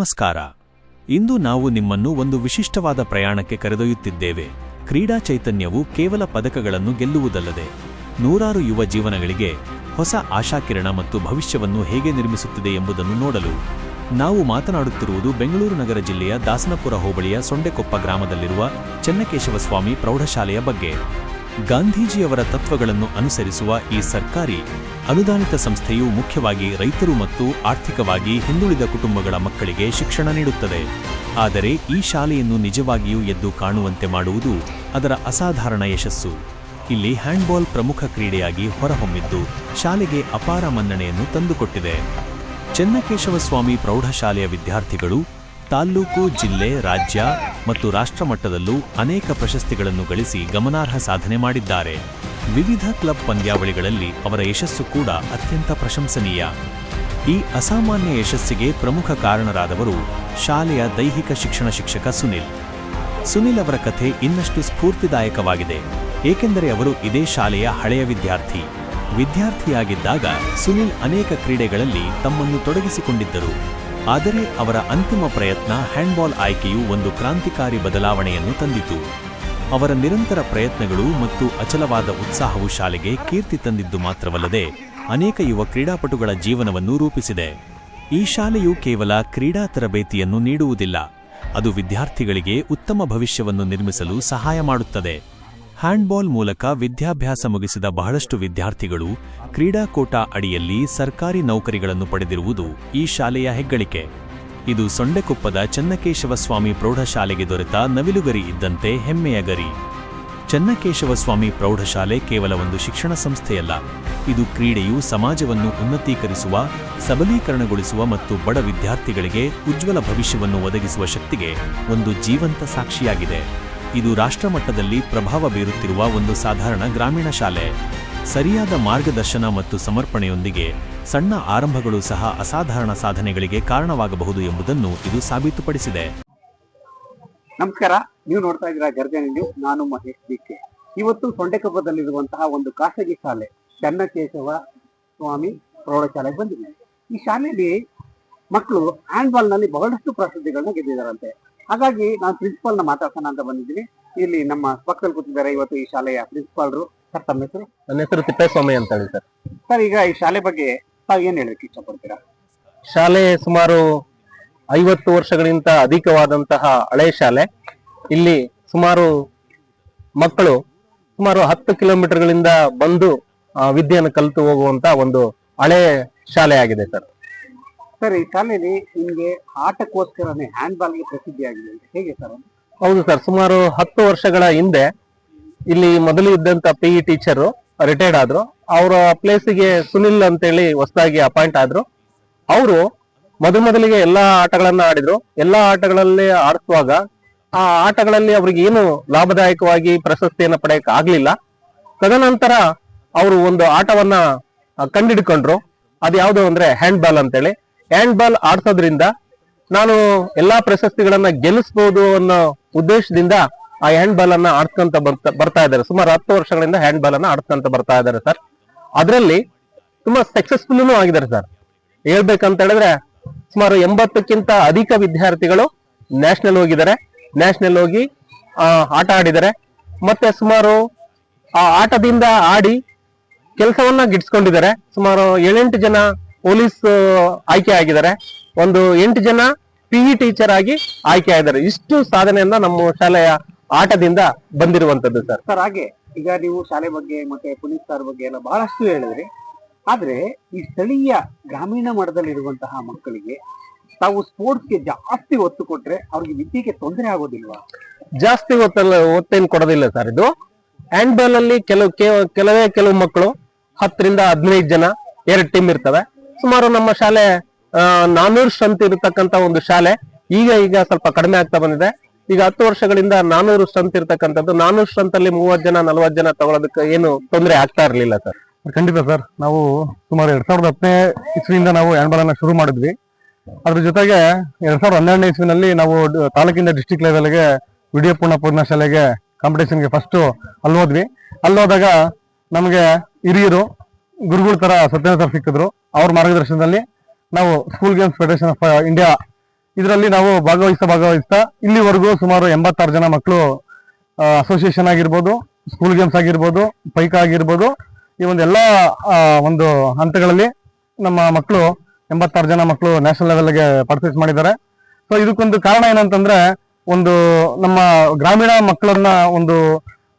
ನಮಸ್ಕಾರ. ಇಂದು ನಾವು ನಿಮ್ಮನ್ನು ಒಂದು ವಿಶಿಷ್ಟವಾದ ಪ್ರಯಾಣಕ್ಕೆ ಕರೆದೊಯ್ಯುತ್ತಿದ್ದೇವೆ. ಕ್ರೀಡಾ ಚೈತನ್ಯವು ಕೇವಲ ಪದಕಗಳನ್ನು ಗೆಲ್ಲುವುದಲ್ಲದೆ, ನೂರಾರು ಯುವ ಜೀವನಗಳಿಗೆ ಹೊಸ ಆಶಾಕಿರಣ ಮತ್ತು ಭವಿಷ್ಯವನ್ನು ಹೇಗೆ ನಿರ್ಮಿಸುತ್ತಿದೆ ಎಂಬುದನ್ನು ನೋಡಲು, ನಾವು ಮಾತನಾಡುತ್ತಿರುವುದು ಬೆಂಗಳೂರು ನಗರ ಜಿಲ್ಲೆಯ ದಾಸನಪುರ ಹೋಬಳಿಯ ಸೊಂಡೆಕೊಪ್ಪ ಗ್ರಾಮದಲ್ಲಿರುವ ಚೆನ್ನಕೇಶವಸ್ವಾಮಿ ಪ್ರೌಢಶಾಲೆಯ ಬಗ್ಗೆ. ಗಾಂಧೀಜಿಯವರ ತತ್ವಗಳನ್ನು ಅನುಸರಿಸುವ ಈ ಸರ್ಕಾರಿ ಅನುದಾನಿತ ಸಂಸ್ಥೆಯು ಮುಖ್ಯವಾಗಿ ರೈತರು ಮತ್ತು ಆರ್ಥಿಕವಾಗಿ ಹಿಂದುಳಿದ ಕುಟುಂಬಗಳ ಮಕ್ಕಳಿಗೆ ಶಿಕ್ಷಣ ನೀಡುತ್ತದೆ. ಆದರೆ ಈ ಶಾಲೆಯನ್ನು ನಿಜವಾಗಿಯೂ ಎದ್ದು ಕಾಣುವಂತೆ ಮಾಡುವುದು ಅದರ ಅಸಾಧಾರಣ ಯಶಸ್ಸು. ಇಲ್ಲಿ ಹ್ಯಾಂಡ್ಬಾಲ್ ಪ್ರಮುಖ ಕ್ರೀಡೆಯಾಗಿ ಹೊರಹೊಮ್ಮಿದ್ದು ಶಾಲೆಗೆ ಅಪಾರ ಮನ್ನಣೆಯನ್ನು ತಂದುಕೊಟ್ಟಿದೆ. ಚೆನ್ನಕೇಶವ ಸ್ವಾಮಿ ಪ್ರೌಢಶಾಲೆಯ ವಿದ್ಯಾರ್ಥಿಗಳು ತಾಲ್ಲೂಕು, ಜಿಲ್ಲೆ, ರಾಜ್ಯ ಮತ್ತು ರಾಷ್ಟ್ರ ಮಟ್ಟದಲ್ಲೂ ಅನೇಕ ಪ್ರಶಸ್ತಿಗಳನ್ನು ಗಳಿಸಿ ಗಮನಾರ್ಹ ಸಾಧನೆ ಮಾಡಿದ್ದಾರೆ. ವಿವಿಧ ಕ್ಲಬ್ ಪಂದ್ಯಾವಳಿಗಳಲ್ಲಿ ಅವರ ಯಶಸ್ಸು ಕೂಡ ಅತ್ಯಂತ ಪ್ರಶಂಸನೀಯ. ಈ ಅಸಾಮಾನ್ಯ ಯಶಸ್ಸಿಗೆ ಪ್ರಮುಖ ಕಾರಣರಾದವರು ಶಾಲೆಯ ದೈಹಿಕ ಶಿಕ್ಷಣ ಶಿಕ್ಷಕ ಸುನಿಲ್. ಸುನಿಲ್ ಅವರ ಕಥೆ ಇನ್ನಷ್ಟು ಸ್ಫೂರ್ತಿದಾಯಕವಾಗಿದೆ. ಏಕೆಂದರೆ ಅವರು ಇದೇ ಶಾಲೆಯ ಹಳೆಯ ವಿದ್ಯಾರ್ಥಿ. ವಿದ್ಯಾರ್ಥಿಯಾಗಿದ್ದಾಗ ಸುನಿಲ್ ಅನೇಕ ಕ್ರೀಡೆಗಳಲ್ಲಿ ತಮ್ಮನ್ನು ತೊಡಗಿಸಿಕೊಂಡಿದ್ದರು. ಆದರೆ ಅವರ ಅಂತಿಮ ಪ್ರಯತ್ನ ಹ್ಯಾಂಡ್ಬಾಲ್ ಆಯ್ಕೆಯು ಒಂದು ಕ್ರಾಂತಿಕಾರಿ ಬದಲಾವಣೆಯನ್ನು ತಂದಿತು. ಅವರ ನಿರಂತರ ಪ್ರಯತ್ನಗಳು ಮತ್ತು ಅಚಲವಾದ ಉತ್ಸಾಹವು ಶಾಲೆಗೆ ಕೀರ್ತಿ ತಂದಿದ್ದು ಮಾತ್ರವಲ್ಲದೆ ಅನೇಕ ಯುವ ಕ್ರೀಡಾಪಟುಗಳ ಜೀವನವನ್ನು ರೂಪಿಸಿದೆ. ಈ ಶಾಲೆಯು ಕೇವಲ ಕ್ರೀಡಾ ತರಬೇತಿಯನ್ನು ನೀಡುವುದಿಲ್ಲ, ಅದು ವಿದ್ಯಾರ್ಥಿಗಳಿಗೆ ಉತ್ತಮ ಭವಿಷ್ಯವನ್ನು ನಿರ್ಮಿಸಲು ಸಹಾಯ ಮಾಡುತ್ತದೆ. ಹ್ಯಾಂಡ್ಬಾಲ್ ಮೂಲಕ ವಿದ್ಯಾಭ್ಯಾಸ ಮುಗಿಸಿದ ಬಹಳಷ್ಟು ವಿದ್ಯಾರ್ಥಿಗಳು ಕ್ರೀಡಾಕೋಟಾ ಅಡಿಯಲ್ಲಿ ಸರ್ಕಾರಿ ನೌಕರಿಗಳನ್ನು ಪಡೆದಿರುವುದು ಈ ಶಾಲೆಯ ಹೆಗ್ಗಳಿಕೆ. ಇದು ಸೊಂಡೆಕೊಪ್ಪದ ಚನ್ನಕೇಶವಸ್ವಾಮಿ ಪ್ರೌಢಶಾಲೆಗೆ ದೊರೆತ ನವಿಲುಗರಿ ಇದ್ದಂತೆ ಹೆಮ್ಮೆಯ ಗರಿ ಚನ್ನಕೇಶವಸ್ವಾಮಿ ಪ್ರೌಢಶಾಲೆ ಕೇವಲ ಒಂದು ಶಿಕ್ಷಣ ಸಂಸ್ಥೆಯಲ್ಲ, ಇದು ಕ್ರೀಡೆಯು ಸಮಾಜವನ್ನು ಉನ್ನತೀಕರಿಸುವ, ಸಬಲೀಕರಣಗೊಳಿಸುವ ಮತ್ತು ಬಡ ವಿದ್ಯಾರ್ಥಿಗಳಿಗೆ ಉಜ್ವಲ ಭವಿಷ್ಯವನ್ನು ಒದಗಿಸುವ ಶಕ್ತಿಗೆ ಒಂದು ಜೀವಂತ ಸಾಕ್ಷಿಯಾಗಿದೆ. ಇದು ರಾಷ್ಟ್ರಮಟ್ಟದಲ್ಲಿ ಪ್ರಭಾವ ಬೀರುತ್ತಿರುವ ಒಂದು ಸಾಧಾರಣ ಗ್ರಾಮೀಣ ಶಾಲೆ. ಸರಿಯಾದ ಮಾರ್ಗದರ್ಶನ ಮತ್ತು ಸಮರ್ಪಣೆಯೊಂದಿಗೆ ಸಣ್ಣ ಆರಂಭಗಳು ಸಹ ಅಸಾಧಾರಣ ಸಾಧನೆಗಳಿಗೆ ಕಾರಣವಾಗಬಹುದು ಎಂಬುದನ್ನು ಇದು ಸಾಬೀತುಪಡಿಸಿದೆ. ನಮಸ್ಕಾರ, ನೀವು ನೋಡ್ತಾ ಇದ್ದೀರಾ ಗರ್ಜನೆ ನ್ಯೂಸ್, ನಾನು ಮಹೇಶ್ ಬಿಕೆ ಇವತ್ತು ಸೊಂಡೆಕೊಪ್ಪದಲ್ಲಿರುವಂತಹ ಒಂದು ಖಾಸಗಿ ಶಾಲೆ, ಚನ್ನಕೇಶವ ಸ್ವಾಮಿ ಪ್ರೌಢಶಾಲೆಗೆ ಬಂದಿದೆ. ಈ ಶಾಲೆಯಲ್ಲಿ ಮಕ್ಕಳು ಹ್ಯಾಂಡ್ಬಾಲ್ನಲ್ಲಿ ಬಹಳಷ್ಟು ಪ್ರಶಸ್ತಿಗಳನ್ನ ಗೆದ್ದಿದ್ದಾರಂತೆ. ಹಾಗಾಗಿ ನಾನು ಪ್ರಿನ್ಸಿಪಾಲ್ನ ಮಾತಾಡ್ಸೋಣ ಅಂತ ಬಂದಿದ್ದೀನಿ. ಇಲ್ಲಿ ನಮ್ಮ ಪಕ್ಕದಲ್ಲಿ ಕೂತಿದ್ದಾರೆ ಇವತ್ತು ಈ ಶಾಲೆಯ ಪ್ರಿನ್ಸಿಪಾಲ್ರು ಸರ್ ತಮ್ಮ ಹೆಸರು? ನನ್ನ ಹೆಸರು ತಿಪ್ಪೇಸ್ವಾಮಿ ಅಂತ ಹೇಳಿ ಸರ್. ಸರ್ ಈಗ ಈ ಶಾಲೆ ಬಗ್ಗೆ ತಾವು ಏನ್ ಹೇಳಕ್ ಇಷ್ಟಪಡ್ತೀರಾ? ಶಾಲೆ ಸುಮಾರು ಐವತ್ತು ವರ್ಷಗಳಿಗಿಂತ ಅಧಿಕವಾದಂತಹ ಹಳೆ ಶಾಲೆ. ಇಲ್ಲಿ ಸುಮಾರು ಮಕ್ಕಳು ಸುಮಾರು ಹತ್ತು ಕಿಲೋಮೀಟರ್ಗಳಿಂದ ಬಂದು ವಿದ್ಯೆಯನ್ನು ಕಲಿತು ಹೋಗುವಂತ ಒಂದು ಹಳೆ ಶಾಲೆ ಆಗಿದೆ ಸರ್. ಸರ್ ಈ ಶಾಲೆಯಲ್ಲಿ ನಿಮ್ಗೆ ಆಟಕ್ಕೋಸ್ಕರನೇ ಹ್ಯಾಂಡ್ಬಾಲ್ಗೆ ಪ್ರಸಿದ್ಧಿ ಆಗಿದೆ ಹೇಗೆ ಸರ್? ಹೌದು ಸರ್ ಸುಮಾರು ಹತ್ತು ವರ್ಷಗಳ ಹಿಂದೆ ಇಲ್ಲಿ ಮೊದಲು ಇದ್ದಂತ ಪಿ ಇ ಟೀಚರು ರಿಟೈರ್ಡ್ ಆದ್ರು. ಅವರ ಪ್ಲೇಸಿಗೆ ಸುನಿಲ್ ಅಂತೇಳಿ ಹೊಸದಾಗಿ ಅಪಾಯಿಂಟ್ ಆದ್ರು. ಅವರು ಮೊದಲು ಮೊದಲಿಗೆ ಎಲ್ಲಾ ಆಟಗಳನ್ನ ಆಡಿದ್ರು. ಎಲ್ಲಾ ಆಟಗಳಲ್ಲಿ ಆಡಿಸುವಾಗ ಆ ಆಟಗಳಲ್ಲಿ ಅವ್ರಿಗೆ ಏನು ಲಾಭದಾಯಕವಾಗಿ ಪ್ರಶಸ್ತಿಯನ್ನು ಪಡೆಯಕ್ ಆಗ್ಲಿಲ್ಲ. ತದನಂತರ ಅವರು ಒಂದು ಆಟವನ್ನ ಕಂಡಿಡ್ಕೊಂಡ್ರು. ಅದು ಯಾವ್ದು ಅಂದ್ರೆ ಹ್ಯಾಂಡ್ ಬಾಲ್ ಅಂತೇಳಿ. ಹ್ಯಾಂಡ್ ಬಾಲ್ ಆಡ್ಸೋದ್ರಿಂದ ನಾನು ಎಲ್ಲಾ ಪ್ರಶಸ್ತಿಗಳನ್ನ ಗೆಲ್ಲಿಸಬಹುದು ಅನ್ನೋ ಉದ್ದೇಶದಿಂದ ಆ ಹ್ಯಾಂಡ್ ಬಾಲ್ ಅನ್ನ ಆಡ್ಸ್ಕೊಂತ ಬರ್ತಾ ಇದ್ದಾರೆ. ಸುಮಾರು ಹತ್ತು ವರ್ಷಗಳಿಂದ ಹ್ಯಾಂಡ್ ಬಾಲ್ ಅನ್ನ ಆಡ್ಸ್ಕೊಂತ ಬರ್ತಾ ಇದ್ದಾರೆ ಸರ್. ಅದರಲ್ಲಿ ತುಂಬಾ ಸಕ್ಸಸ್ಫುಲ್ ಆಗಿದ್ದಾರೆ ಸರ್. ಹೇಳ್ಬೇಕಂತ ಹೇಳಿದ್ರೆ ಸುಮಾರು ಎಂಬತ್ತಕ್ಕಿಂತ ಅಧಿಕ ವಿದ್ಯಾರ್ಥಿಗಳು ನ್ಯಾಷನಲ್ ಹೋಗಿದ್ದಾರೆ. ನ್ಯಾಷನಲ್ ಹೋಗಿ ಆಟ ಆಡಿದ್ದಾರೆ. ಮತ್ತೆ ಸುಮಾರು, ಆ, ಆಟದಿಂದ ಆಡಿ ಕೆಲಸವನ್ನ ಗಿಟ್ಸ್ಕೊಂಡಿದ್ದಾರೆ ಸುಮಾರು ಏಳೆಂಟು ಜನ ಪೊಲೀಸ್ ಆಯ್ಕೆ ಆಗಿದ್ದಾರೆ. ಒಂದು ಎಂಟು ಜನ ಪಿಇ ಟೀಚರ್ ಆಗಿ ಆಯ್ಕೆ ಆಗಿದ್ದಾರೆ. ಇಷ್ಟು ಸಾಧನೆಯನ್ನ ನಮ್ಮ ಶಾಲೆಯ ಆಟದಿಂದ ಬಂದಿರುವಂತದ್ದು ಸರ್. ಸರ್ ಹಾಗೆ ಈಗ ನೀವು ಶಾಲೆ ಬಗ್ಗೆ ಮತ್ತೆ ಪೊಲೀಸ್ ಸಾರ್ ಬಗ್ಗೆ ಎಲ್ಲ ಬಹಳಷ್ಟು ಹೇಳಿದ್ರಿ. ಆದ್ರೆ ಈ ಸ್ಥಳೀಯ ಗ್ರಾಮೀಣ ಮಟ್ಟದಲ್ಲಿರುವಂತಹ ಮಕ್ಕಳಿಗೆ ತಾವು ಸ್ಪೋರ್ಟ್ಸ್ಗೆ ಜಾಸ್ತಿ ಒತ್ತು ಕೊಟ್ರೆ ಅವ್ರಿಗೆ ವಿದ್ಯೆಗೆ ತೊಂದರೆ ಆಗೋದಿಲ್ವಾ? ಜಾಸ್ತಿ ಒತ್ತಲ್ಲ ಒತ್ತೇನು ಕೊಡೋದಿಲ್ಲ ಸರ್ ಇದು. ಹ್ಯಾಂಡ್ ಬಾಲ್ ಅಲ್ಲಿ ಕೆಲವು ಕೆಲವೇ ಕೆಲವು ಮಕ್ಕಳು ಹತ್ತರಿಂದ ಹದಿನೈದು ಜನ ಎರಡು ಟೀಮ್ ಇರ್ತವೆ. ಸುಮಾರು ನಮ್ಮ ಶಾಲೆ ನಾನೂರು ಸ್ಟ್ರೆಂತ್ ಇರತಕ್ಕಂತ ಒಂದು ಶಾಲೆ. ಈಗ ಈಗ ಸ್ವಲ್ಪ ಕಡಿಮೆ ಆಗ್ತಾ ಬಂದಿದೆ. ಈಗ ಹತ್ತು ವರ್ಷಗಳಿಂದ ನಾನೂರು ಸ್ಟ್ರೆಂತ್ ಇರತಕ್ಕಂಥದ್ದು. ನಾನೂರು ಸ್ಟ್ರೆಂತ್ ಅಲ್ಲಿ ಮೂವತ್ತು ಜನ, ನಲವತ್ತು ಜನ ತಗೊಳೋದಕ್ಕೆ ಏನು ತೊಂದರೆ ಆಗ್ತಾ ಇರಲಿಲ್ಲ ಸರ್. ಖಂಡಿತ ಸರ್. ನಾವು ಸುಮಾರು ಎರಡ್ ಸಾವಿರದ ಹತ್ತನೇ ಇಸ್ವಿಯಿಂದ ನಾವು ಹ್ಯಾಂಡ್ಬಾಲ್ ಶುರು ಮಾಡಿದ್ವಿ. ಅದ್ರ ಜೊತೆಗೆ ಎರಡ್ ಸಾವಿರದ ಹನ್ನೆರಡನೇ ಇಸ್ವಿನಲ್ಲಿ ನಾವು ತಾಲೂಕಿಂದ ಡಿಸ್ಟಿಕ್ ಲೆವೆಲ್ಗೆ ವಿಡಿಯೋ ಪೂರ್ಣ ಪೂರ್ಣ ಶಾಲೆಗೆ ಕಾಂಪಿಟೇಷನ್ಗೆ ಫಸ್ಟ್ ಅಲ್ಲಿ ಹೋದಾಗ ನಮಗೆ ಹಿರಿಯರು ಗುರುಗಳ ತರ ಸತ್ಯನ ಸರ್ ಸಿಕ್ಕಿದ್ರು. ಅವ್ರ ಮಾರ್ಗದರ್ಶನದಲ್ಲಿ ನಾವು school games federation of India ಇದರಲ್ಲಿ ನಾವು ಭಾಗವಹಿಸ್ತಾ ಭಾಗವಹಿಸ್ತಾ ಇಲ್ಲಿವರೆಗೂ ಸುಮಾರು ಎಂಬತ್ತಾರು ಜನ ಮಕ್ಕಳು ಅಸೋಸಿಯೇಷನ್ ಆಗಿರ್ಬೋದು ಸ್ಕೂಲ್ ಗೇಮ್ಸ್ ಆಗಿರ್ಬೋದು, ಪೈಕ ಆಗಿರ್ಬೋದು, ಈ ಒಂದು ಎಲ್ಲ ಒಂದು ಹಂತಗಳಲ್ಲಿ ನಮ್ಮ ಮಕ್ಕಳು ಎಂಬತ್ತಾರು ಜನ ಮಕ್ಕಳು ನ್ಯಾಷನಲ್ ಲೆವೆಲ್ಗೆ ಪಾರ್ಟಿಸಿಪೇಟ್ ಮಾಡಿದ್ದಾರೆ. ಸೊ ಇದಕ್ಕೊಂದು ಕಾರಣ ಏನಂತಂದ್ರೆ ಒಂದು ನಮ್ಮ ಗ್ರಾಮೀಣ ಮಕ್ಕಳನ್ನ ಒಂದು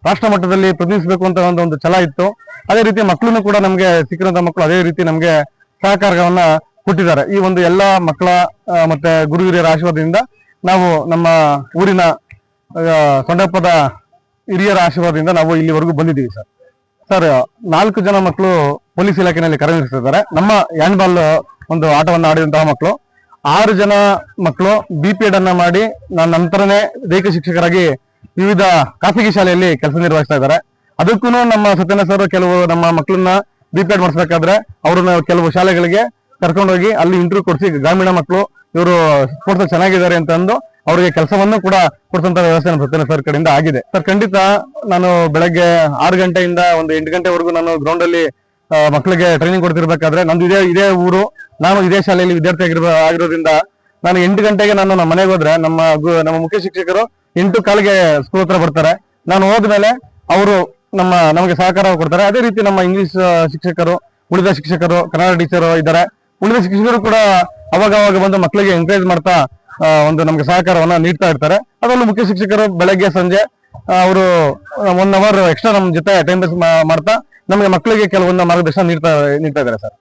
ರಾಷ್ಟ್ರ ಮಟ್ಟದಲ್ಲಿ ಪ್ರತಿನಿಧಿಸಬೇಕು ಅಂತ ಒಂದು ಒಂದು ಛಲ ಇತ್ತು. ಅದೇ ರೀತಿ ಮಕ್ಕಳನ್ನು ಕೂಡ ನಮಗೆ ಸಿಕ್ಕಿರೋಂಥ ಮಕ್ಕಳು ಅದೇ ರೀತಿ ನಮಗೆ ಸಹಕಾರವನ್ನ ಕೊಟ್ಟಿದ್ದಾರೆ. ಈ ಒಂದು ಎಲ್ಲ ಮಕ್ಕಳ ಮತ್ತೆ ಗುರು ಹಿರಿಯರ ಆಶೀರ್ವಾದದಿಂದ ನಾವು ನಮ್ಮ ಊರಿನ ಸೊಂಡಪ್ಪದ ಹಿರಿಯರ ಆಶೀರ್ವಾದದಿಂದ ನಾವು ಇಲ್ಲಿವರೆಗೂ ಬಂದಿದ್ದೀವಿ ಸರ್. ಸರ್, ನಾಲ್ಕು ಜನ ಮಕ್ಕಳು ಪೊಲೀಸ್ ಇಲಾಖೆಯಲ್ಲಿ ಕಾರ್ಯನಿರ್ವಹಿಸ್ತಿದ್ದಾರೆ ನಮ್ಮ ಹ್ಯಾಂಡ್ಬಾಲ್ ಒಂದು ಆಟವನ್ನು ಆಡಿದಂತಹ ಮಕ್ಕಳು. ಆರು ಜನ ಮಕ್ಕಳು ಬಿ ಪಿ ಮಾಡಿ ನನ್ನ ನಂತರನೇ ದೈಹಿಕ ಶಿಕ್ಷಕರಾಗಿ ವಿವಿಧ ಖಾಸಗಿ ಶಾಲೆಯಲ್ಲಿ ಕೆಲಸ ನಿರ್ವಹಿಸ್ತಾ ಇದ್ದಾರೆ. ಅದಕ್ಕೂ ನಮ್ಮ ಸತ್ಯನ ಸರ್ ಕೆಲವು ನಮ್ಮ ಮಕ್ಕಳನ್ನ ಬಿಪೇಡ್ ಮಾಡಿಸ್ಬೇಕಾದ್ರೆ ಅವ್ರನ್ನ ಕೆಲವು ಶಾಲೆಗಳಿಗೆ ಕರ್ಕೊಂಡೋಗಿ ಅಲ್ಲಿ ಇಂಟರ್ವ್ಯೂ ಕೊಡಿಸಿ, ಗ್ರಾಮೀಣ ಮಕ್ಕಳು ಇವರು ಸ್ಪೋರ್ಟ್ಸ್ ಚೆನ್ನಾಗಿದ್ದಾರೆ ಅಂತ ಅಂದು ಅವರಿಗೆ ಕೆಲಸವನ್ನು ಕೂಡ ಕೊಡಿಸಂತ ವ್ಯವಸ್ಥೆ ನಮ್ಮ ಸತ್ಯನ ಸರ್ ಕಡೆಯಿಂದ ಆಗಿದೆ. ಸರ್, ಖಂಡಿತ ನಾನು ಬೆಳಗ್ಗೆ ಆರು ಗಂಟೆಯಿಂದ ಒಂದು ಎಂಟು ಗಂಟೆವರೆಗೂ ನಾನು ಗ್ರೌಂಡ್ ಅಲ್ಲಿ ಮಕ್ಕಳಿಗೆ ಟ್ರೈನಿಂಗ್ ಕೊಡ್ತಿರ್ಬೇಕಾದ್ರೆ ನಂದು ಇದೇ ಇದೇ ಊರು, ನಾನು ಇದೇ ಶಾಲೆಯಲ್ಲಿ ವಿದ್ಯಾರ್ಥಿ ಆಗಿರೋ ಆಗಿರೋದ್ರಿಂದ ನಾನು ಎಂಟು ಗಂಟೆಗೆ ನಾನು ನಮ್ಮ ಮನೆಗೆ ಹೋದ್ರೆ ನಮ್ಮ ನಮ್ಮ ಮುಖ್ಯ ಶಿಕ್ಷಕರು ಎಂಟು ಕಾಲಿಗೆ ಸ್ಕೂಲ್ ಹತ್ರ ಬರ್ತಾರೆ. ನಾನು ಹೋದ್ಮೇಲೆ ಅವರು ನಮ್ಮ, ನಮಗೆ ಸಹಕಾರ ಕೊಡ್ತಾರೆ. ಅದೇ ರೀತಿ ನಮ್ಮ ಇಂಗ್ಲಿಷ್ ಶಿಕ್ಷಕರು, ಉಳಿದ ಶಿಕ್ಷಕರು, ಕನ್ನಡ ಟೀಚರು ಇದ್ದಾರೆ. ಉಳಿದ ಶಿಕ್ಷಕರು ಕೂಡ ಅವಾಗ ಅವಾಗ ಬಂದು ಮಕ್ಕಳಿಗೆ ಎಂಕರೇಜ್ ಮಾಡ್ತಾ ಒಂದು ನಮಗೆ ಸಹಕಾರವನ್ನ ನೀಡ್ತಾ ಇರ್ತಾರೆ. ಅದರಲ್ಲೂ ಮುಖ್ಯ ಶಿಕ್ಷಕರು ಬೆಳಗ್ಗೆ, ಸಂಜೆ ಅವರು ಒನ್ ಅವರ್ ಎಕ್ಸ್ಟ್ರಾ ನಮ್ಮ ಜೊತೆ ಪಾಸ್ ಮಾಡ್ತಾ, ನಮಗೆ ಮಕ್ಕಳಿಗೆ ಕೆಲವೊಂದು ಮಾರ್ಗದರ್ಶನ ನೀಡ್ತಾ ನೀಡ್ತಾ ಇದ್ದಾರೆ ಸರ್.